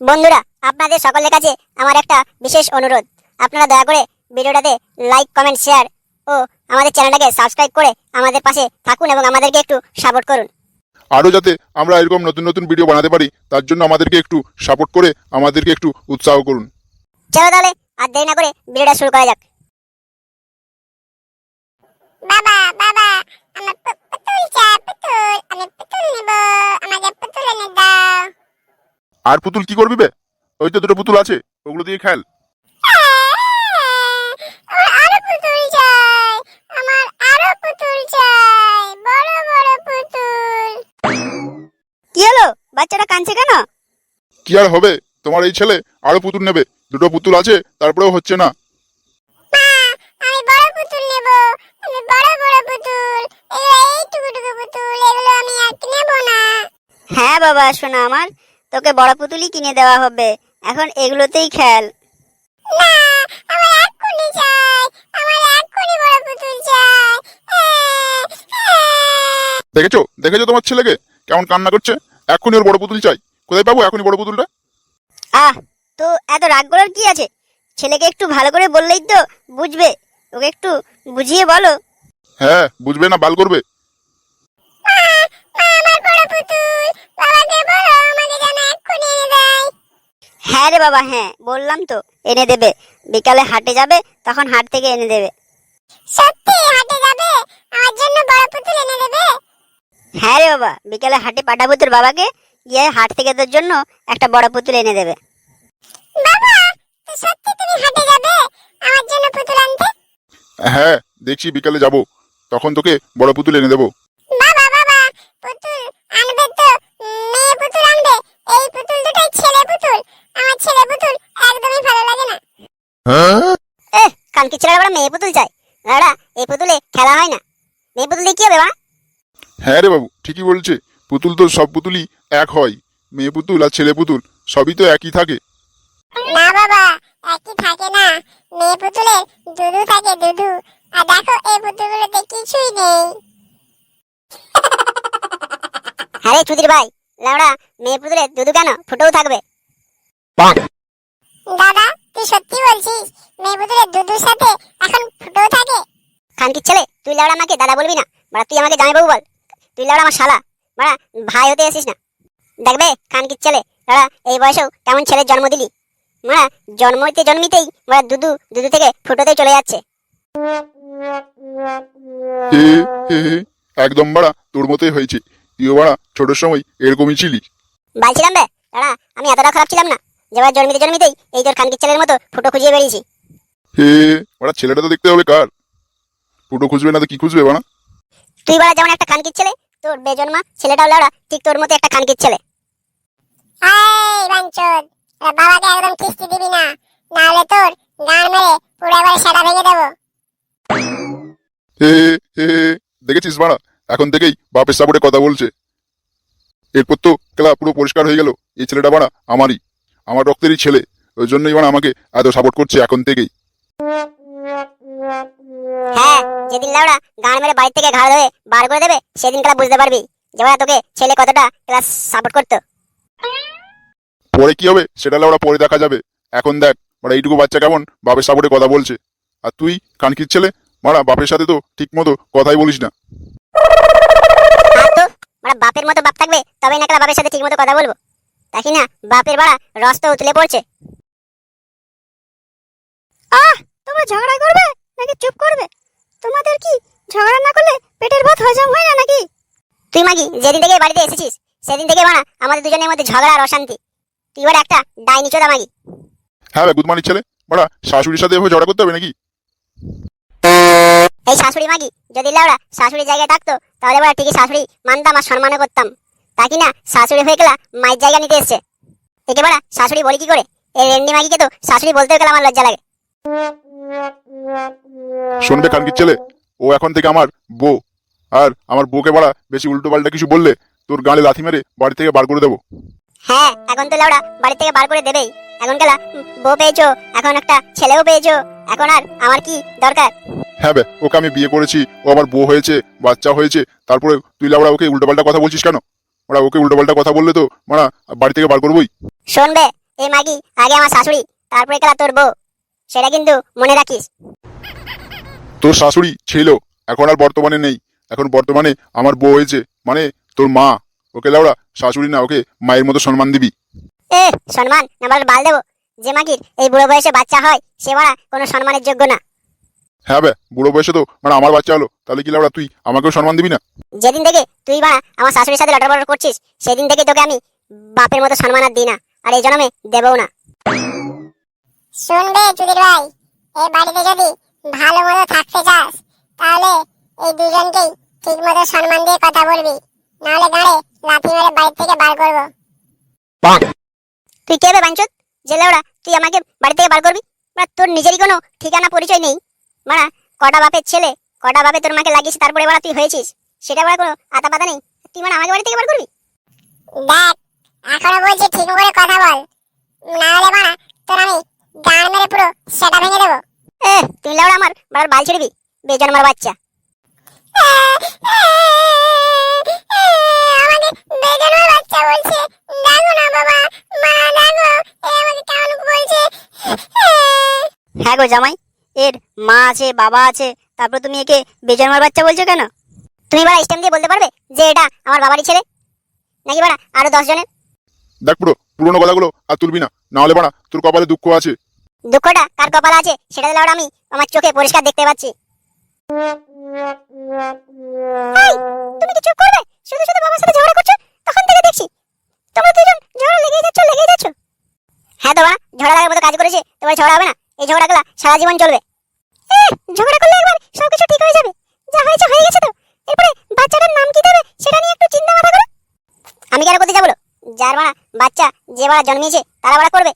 বন্ধুরা আপনাদের সকলের কাছে আমার একটা বিশেষ অনুরোধ। আপনারা দয়া করে ভিডিওটাতে লাইক কমেন্ট শেয়ার ও আমাদের চ্যানেলটাকে সাবস্ক্রাইব করে আমাদের পাশে থাকুন এবং আমাদেরকে একটু সাপোর্ট করুন। আরও যাতে আমরা এরকম নতুন নতুন ভিডিও বানাতে পারি তার জন্য আমাদেরকে একটু সাপোর্ট করে আমাদেরকে একটু উৎসাহ করুন। চলো তাহলে আর দেরি না করে ভিডিওটা শুরু করা যাক। বাবা বাবা আর পুতুল কি করবি বে? ওই তো দুটো পুতুল আছে ওগুলো দিয়ে খেল। আমার আরও পুতুল চাই আমার আরও পুতুল চাই বড় বড় পুতুল। কি হলো? বাচ্চাটা কাঁদছে কেন? কি আর হবে? তোমার এই ছেলে আরও পুতুল নেবে দুটো পুতুল আছে তারপরেও হচ্ছে না। মা আমি বড় পুতুল নেব আমি বড় বড় পুতুল এগুলো এইটুকু টুকু পুতুল এগুলো আমি না। হ্যাঁ বাবা শোনা আমার। তোকে বড় পুতুলই কিনে দেওয়া হবে। এখন এগুলোতেই খেল। না আমার এক্ষুনি চাই। আমার এক্ষুনি বড় পুতুল চাই। আহ, আহ। দেখেছ? দেখেছ তোমার ছেলেকে? কেমন কান্না করছে? এখনই ওর বড় পুতুল চাই। কোথায় পাবো এখনই বড় পুতুলটা? আহ তো এত রাগ করার কি আছে? ছেলেকে একটু ভালো করে বললেই তো বুঝবে। ওকে একটু বুঝিয়ে বলো। হ্যাঁ বুঝবে না বাল করবে। মা, আমার বড় পুতুল। বাবাকে বলো এক্ষুনি এনে দেয়। হ্যাঁ রে বাবা হ্যাঁ বললাম তো এনে দেবে। বিকালে হাটে যাবে তখন হাট থেকে এনে দেবে। সত্যি হাটে যাবে? আমার জন্য বড় পুতুল এনে দেবে? হ্যাঁ রে বাবা বিকালে হাটে পাঠাবো তোর বাবাকে গিয়ে হাট থেকে তোর জন্য একটা বড় পুতুল এনে দেবে। বাবা তো সত্যি তুমি হাটে যাবে? আমার জন্য পুতুল আনতে? হ্যাঁ দেখছি বিকালে যাব তখন তোকে বড় পুতুল এনে দেবো। বাবা বাবা পুতুল আনবে তো মেয়ে পুতুল আনবে এই পুতুল দুটোই ছেলে পুতুল আমার ছেলে পুতুল একদমই ভালো লাগে না এ কানকি ছেলেরা বড় মেয়ে পুতুল চাই। দাদা এই পুতুলে খেলা হয় না। মেয়ে পুতুল দিয়ে কি হবে মা? হ্যাঁ রে বাবু ঠিকই বলছে। পুতুল তো সব পুতুলই এক হয়। মেয়ে পুতুল আর ছেলে পুতুল সবই তো একই থাকে। না বাবা একই থাকে না। মেয়ে পুতুলের দুধু থাকে দুধু। আর দেখো এই পুতুলগুলোতে কিছুই নেই। হ্যাঁ রে চুদির ভাই লাউড়া মেয়ে পুতুলে দুধু কেন? ফুটেও থাকবে। দাদা তুই সত্যি বলছিস? মেয়ে পুতুলের দুধুর সাথে এখন ফুটো থাকে? খানকির ছেলে তুই লাউড়া আমাকে দাদা বলবি না? বাড়া তুই আমাকে জামাই বাবু বল। তুই লাউড়া আমার শালা। বাড়া ভাই হতে আসিস না। দেখবে খানকির ছেলে লাউড়া এই বয়সেও কেমন ছেলের জন্ম দিলি? মারা জন্মতে জন্মিতেই মারা দুধু দুধু থেকে ফুটোতে চলে যাচ্ছে। একদম বাড়া তোর মতোই হয়েছে। তুইও বাড়া ছোটোর সময় এরকমই ছিলি। বলছিলাম বে দাঁড়া আমি এতটা খারাপ ছিলাম না। যেবার জন্মিতে জন্মিতেই এই তোর খানকির ছেলের মতো ফুটো খুঁজিয়ে বেরিয়েছি হে বাড়া ছেলেটা তো দেখতে হবে কার? ফুটো খুঁজবে না তো কি খুঁজবে বাড়া তুই বাড়া যেমন একটা খানকির ছেলে তোর বেজন্মা ছেলেটাও লাউড়া ঠিক তোর মতো একটা খানকির ছেলে। এই বাঞ্চদ বাবাকে একদম কিস্তি দিবি না নাহলে তোর গান মেরে পুরো এবারে সেটা ভেঙে দেবো। হে হে হে দেখেছিস বাড়া এখন থেকেই বাপের সাপোর্টে কথা বলছে। এরপর তো খেলা পুরো পরিষ্কার হয়ে গেল। এই ছেলেটা বাড়া আমারই। আমার রক্তেরই ছেলে। ওই জন্যই বাড়া আমাকে এত সাপোর্ট করছে এখন থেকেই। হ্যাঁ যেদিন লাউড়া গান মেরে বাড়ি থেকে ঘাড় ধরে বার করে দেবে সেদিন খেলা বুঝতে পারবি যে তোকে ছেলে কতটা ক্লাস সাপোর্ট করতো। পরে কি হবে? সেটা ওরা পরে দেখা যাবে। এখন দেখ ওরা এইটুকু বাচ্চা কেমন বাপের সাপোর্টে কথা বলছে। আর তুই কানকির ছেলে? মারা বাপের সাথে তো ঠিক মতো কথাই বলিস না। আর তো মানে বাপের মতো বাপ থাকবে তবেই না বাপের সাথে ঠিক মতো কথা বলব? দেখি না? বাপের বাড়া রস তো উতলে পড়ছে। আহ! তোমরা ঝগড়া করবে নাকি চুপ করবে? তোমাদের কি ঝগড়া না করলে পেটের ভাত হজম হয় না নাকি? তুই মাগি যেদিন থেকে বাড়িতে এসেছিস সেদিন থেকে বানা আমাদের দুজনের মধ্যে ঝগড়া আর অশান্তি। তুই এবার একটা ডাইনি চোদা মাগি হ্যাঁ ভাই গুদমানির ছেলে। মারা শাশুড়ির সাথে এভাবে ঝগড়া করতে হবে নাকি? এই শাশুড়ি মাগি যদি লাউড়া শাশুড়ি জায়গায় থাকতো তাহলে বড় ঠিকই শাশুড়ি মানতাম আর সম্মানও করতাম। তা কি না শাশুড়ি হয়ে গেলা মায়ের জায়গা নিতে এসছে। একে বড়া শাশুড়ি বলি কি করে? এই রেন্ডি মাগিকে তো শাশুড়ি বলতেও গেলে আমার লজ্জা লাগে। শুনবে কানকির ছেলে? ও এখন থেকে আমার বউ। আর আমার বউকে বাড়া বেশি উল্টো পাল্টা কিছু বললে তোর গালে লাথি মেরে বাড়ি থেকে বার করে দেবো। হ্যাঁ এখন তো লাউড়া বাড়ি থেকে বার করে দেবেই। এখন গেলা বউ পেয়েছ এখন একটা ছেলেও পেয়েছ এখন আর আমার কি দরকার? হ্যাঁ বে ওকে আমি বিয়ে করেছি ও আমার বউ হয়েছে বাচ্চা হয়েছে তারপরে তুই লাউড়া ওকে উল্টোপাল্টা কথা বলছিস কেন? ওরা ওকে উল্টোপাল্টা কথা বললে তো মারা বাড়ি থেকে বার করবোই। শুনবে এই মাগি আগে আমার শাশুড়ি তারপরে কেলা তোর বউ সেটা কিন্তু মনে রাখিস। তোর শাশুড়ি ছিল এখন আর বর্তমানে নেই। এখন বর্তমানে আমার বউ হয়েছে মানে তোর মা। ওকে লাউড়া শাশুড়ি না ওকে মায়ের মতো সম্মান দিবি। এ সম্মান নাম্বার বাল দেবো। যে মাগির এই বুড়ো বয়সে বাচ্চা হয় সে মারা কোনো সম্মানের যোগ্য না। হ্যাঁ বে বুড়ো বয়সে তো মানে আমার বাচ্চা হলো তাহলে কি লাউড়া তুই আমাকেও সম্মান দিবি না? যেদিন থেকে তুই বা আমার শাশুড়ির সাথে লটর করছিস সেদিন থেকে তোকে আমি বাপের মতো সম্মান আর দিই না আর এই জন্মে দেবও না। শুনবে চুদির ভাই এই বাড়িতে যদি ভালো মতো থাকতে চাস তাহলে এই দুজনকেই ঠিক মতো সম্মান দিয়ে কথা বলবি নাহলে গাড়ে লাথি মেরে বাড়ি থেকে বার করব। তুই কে বে বাঞ্চুত? যে তুই আমাকে বাড়ি থেকে বার করবি? বা তোর নিজেরই কোনো ঠিকানা পরিচয় নেই। মানে কটা বাপের ছেলে কটা বাপে তোর মাকে লাগিয়েছে তারপরে বাড়া তুই হয়েছিস? সেটা বাড়া কোনো আতা পাতা নেই। তুই মানে আমাকে বাড়ি থেকে বার করবি? দেখ এখনও বলছি ঠিক করে কথা বল। নাহলে বানা তোর আমি গান মেরে পুরো সেটা ভেঙে দেবো। এ তুই লেওড়া আমার বাড়ার বাল ছিড়বি আমাকে বেদনার বাচ্চা না হ্যাঁ গো জামাই এর মা আছে বাবা আছে তারপর তুমি একে বেজন্মার বাচ্চা বলছো কেন? তুমি বাড়া স্টেম দিয়ে বলতে পারবে যে এটা আমার বাবারই ছেলে? নাকি বাড়া আরও দশ জনের? দেখ পুরো পুরোনো কথাগুলো আর তুলবি না। নাহলে বাড়া তোর কপালে দুঃখ আছে। দুঃখটা কার কপালে আছে সেটা লেওড়া আমি আমার চোখে পরিষ্কার দেখতে পাচ্ছি। তুমি কি চুপ করবে? শুধু শুধু বাবার সাথে ঝগড়া করছ? তখন থেকে দেখছি তোমরা দুজন ঝগড়া লেগেই যাচ্ছ লেগেই যাচ্ছ। হ্যাঁ তো বাড়া ঝগড়া লাগার মতো কাজ করেছে তোমার ঝগড়া হবে না। এই ঝগড়া গুলা সারা জীবন চলবে এ, ঝগড়া করলে একবার সবকিছু ঠিক হয়ে যাবে যা হয়েছে হয়ে গেছে তো এরপরে বাচ্চাটার নাম কি দেবে সেটা নিয়ে একটু চিন্তা মাথা করো আমি কেন করতে যাব যার বাড়া বাচ্চা যে বাড়া জন্মিয়েছে তারা বাড়া করবে।